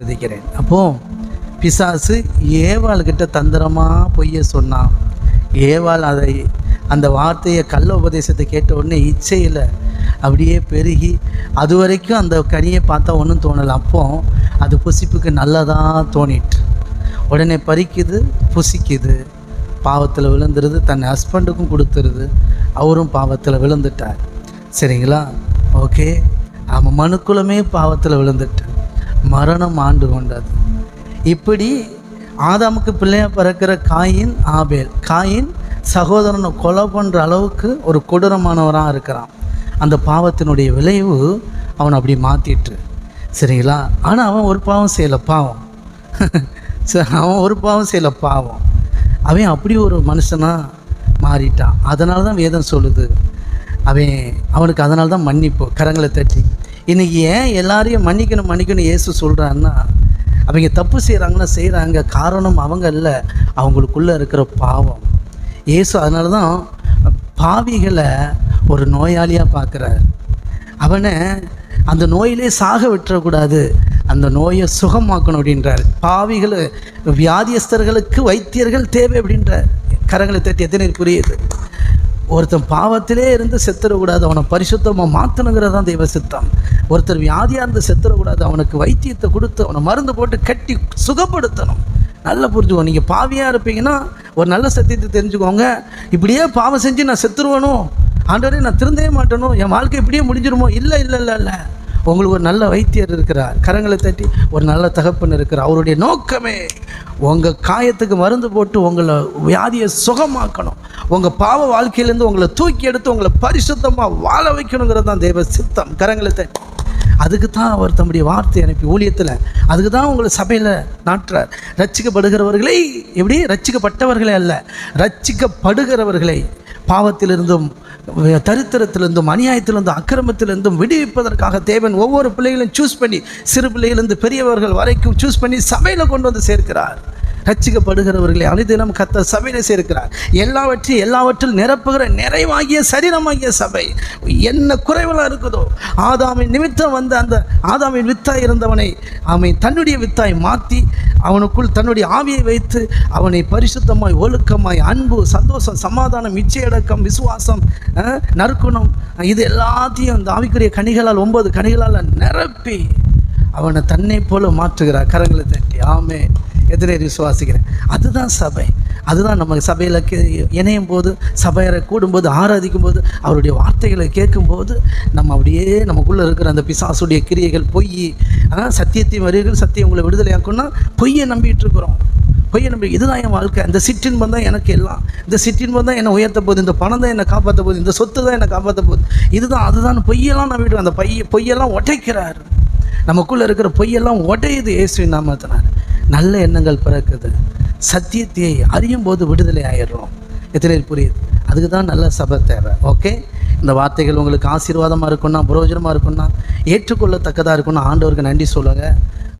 விதிக்கிறேன் அப்போ பிசாசு ஏவாள்கிட்ட தந்திரமாக பொய்ய சொன்னான் ஏவாள் அதை அந்த வார்த்தையை கள்ள உபதேசத்தை கேட்ட உடனே இச்சையில் அப்படியே பெருகி அது வரைக்கும் அந்த கனியை பார்த்தா ஒன்றும் தோணலை. அப்போ அது புசிப்புக்கு நல்லதாக தோணிட்டு உடனே பறிக்குது புசிக்குது. பாவத்தில் விழுந்துருது தன் ஹஸ்பண்டுக்கும் கொடுத்துருது. அவரும் பாவத்தில் விழுந்துட்டார். சரிங்களா? ஓகே. அவன் மனுக்குலமே பாவத்தில் விழுந்துட்டார். மரணம் ஆண்டு கொண்டது. இப்படி ஆதாமுக்கு பிள்ளையா பிறக்கிற காயின் ஆபேல். காயின் சகோதரனை கொலை பண்ணுற அளவுக்கு ஒரு கொடூரமானவராக இருக்கிறான். அந்த பாவத்தினுடைய விளைவு அவனை அப்படி மாற்றிட்டு சரிங்களா? ஆனால் அவன் ஒரு பாவம் செய்யலை பாவம். சரி, அவன் ஒரு பாவம் செய்யலை பாவம். அவன் அப்படி ஒரு மனுஷனாக மாறிட்டான். அதனால தான் வேதம் சொல்லுது. அவன் அவனுக்கு அதனால தான் மன்னிப்பு கரங்களை தட்டி. இன்றைக்கி ஏன் எல்லாரையும் மன்னிக்கணும் மன்னிக்கணும் இயேசு சொல்கிறான்னா அவங்க தப்பு செய்கிறாங்கன்னா செய்கிறாங்க காரணம் அவங்க இல்லை அவங்களுக்குள்ளே இருக்கிற பாவம். இயேசு அதனால தான் பாவிகளை ஒரு நோயாளியாக பார்க்குறார். அவனை அந்த நோயிலே சாக விட்டுறக்கூடாது அந்த நோயை சுகமாக்கணும் அப்படின்றார். பாவிகள் வியாதியஸ்தர்களுக்கு வைத்தியர்கள் தேவை அப்படின்றார். கரங்களை தட்டி எத்தனை புரியுது? ஒருத்தன் பாவத்திலே இருந்து செத்துடக்கூடாது அவனை பரிசுத்தமாக மாற்றணுங்கிறது தான் தெய்வ சித்தம். ஒருத்தர் வியாதியாக இருந்து செத்துடக்கூடாது அவனுக்கு வைத்தியத்தை கொடுத்து அவனை மருந்து போட்டு கட்டி சுகப்படுத்தணும். நல்லா புரிஞ்சுக்கோ நீங்கள் பாவியாக இருப்பீங்கன்னா ஒரு நல்ல சத்தியத்தை தெரிஞ்சுக்கோங்க. இப்படியே பாவம் செஞ்சு நான் செத்துருவனும் ஆண்டவரே நான் திருந்தவே மாட்டேனும் என் வாழ்க்கை இப்படியே முடிஞ்சிருமோ? இல்லை இல்லை இல்லை இல்லை. உங்களுக்கு ஒரு நல்ல வைத்தியர் இருக்கிறார். கரங்களை தட்டி ஒரு நல்ல தகப்பன் இருக்கிறார். அவருடைய நோக்கமே உங்கள் காயத்துக்கு மருந்து போட்டு உங்களை வியாதியை சுகமாக்கணும். உங்கள் பாவ வாழ்க்கையிலேருந்து உங்களை தூக்கி எடுத்து உங்களை பரிசுத்தமாக வாழ வைக்கணுங்கிறது தான் தெய்வ சித்தம். கரங்களை தட்டி. அதுக்கு தான் அவர் தம்முடைய வார்த்தை அனுப்பி ஊழியத்தில் அதுக்கு தான் உங்களை சபையில் நாட்டுறார். ரச்சிக்கப்படுகிறவர்களை எப்படி? ரச்சிக்கப்பட்டவர்களே அல்ல. ரச்சிக்கப்படுகிறவர்களை பாவத்திலிருந்தும் தரித்திரத்திலிருந்தும் அநியாயத்திலிருந்தும் அக்கிரமத்திலிருந்தும் விடுவிப்பதற்காக தேவன் ஒவ்வொரு பிள்ளைகளையும் சூஸ் பண்ணி சிறு பிள்ளைகளிருந்து பெரியவர்கள் வரைக்கும் சூஸ் பண்ணி சபையில் கொண்டு வந்து சேர்க்கிறார். ரட்சிக்கப்படுகிறவர்களை அனுதினம் கத்த சபையில சேர்க்கிறார். எல்லாவற்றையும் எல்லாவற்றில் நிரப்புகிற நிறைவாகிய சரீரமாகிய சபை. என்ன குறைவெல்லாம் இருக்குதோ ஆதாமின் நிமித்தம் வந்த அந்த ஆதாமின் வித்தாய் இருந்தவனை அவன் தன்னுடைய வித்தாய் மாற்றி அவனுக்குள் தன்னுடைய ஆவியை வைத்து அவனை பரிசுத்தமாய் ஒழுக்கமாய் அன்பு சந்தோஷம் சமாதானம் இச்சையடக்கம் விசுவாசம் நறுக்குணம் இது எல்லாத்தையும் அந்த ஆவிக்குரிய கனிகளால் ஒன்பது கனிகளால் நிரப்பி அவனை தன்னை போல மாற்றுகிறார். கரங்களை தட்டி ஆமே எத்தனை விசுவாசிக்கிறேன். அதுதான் சபை. அதுதான் நம்ம சபையில் கே இணையும் போது சபையரை கூடும்போது ஆராதிக்கும் போது அவருடைய வார்த்தைகளை கேட்கும்போது நம்ம அப்படியே நமக்குள்ளே இருக்கிற அந்த பிசாசுடைய கிரியைகள் பொய் ஆனால் சத்தியத்தை வருகள் சத்தியம் உங்களை விடுதலையாக்குன்னா பொய்யை நம்பிட்டு இருக்கிறோம் பொய்யை நம்பி இதுதான் என் வாழ்க்கை. இந்த சிற்றின்பம் தான் எனக்கு எல்லாம். இந்த சிற்றின்பம் தான் என்னை உயர்த்த போகுது. இந்த பணம் தான் என்னை காப்பாற்ற போகுது. இந்த சொத்து தான் என்னை காப்பாற்ற போகுது. இதுதான் அதுதான் பொய்யெல்லாம் நம்பிட்டு அந்த பைய பொய்யெல்லாம் உடைக்கிறார் நமக்குள்ளே இருக்கிற பொய்யெல்லாம் உடையுது இயேசுவின் நாமத்தினார் நல்ல எண்ணங்கள் பிறக்குது. சத்தியத்தை அறியும் போது விடுதலை ஆயிடுறோம். எத்தனை புரியுது? அதுக்கு தான் நல்ல சபை தேவை. ஓகே இந்த வார்த்தைகள் உங்களுக்கு ஆசீர்வாதமாக இருக்குன்னா புரோஜனமாக இருக்குன்னா ஏற்றுக்கொள்ளத்தக்கதாக இருக்குன்னா ஆண்டவருக்கு நன்றி சொல்லுங்கள்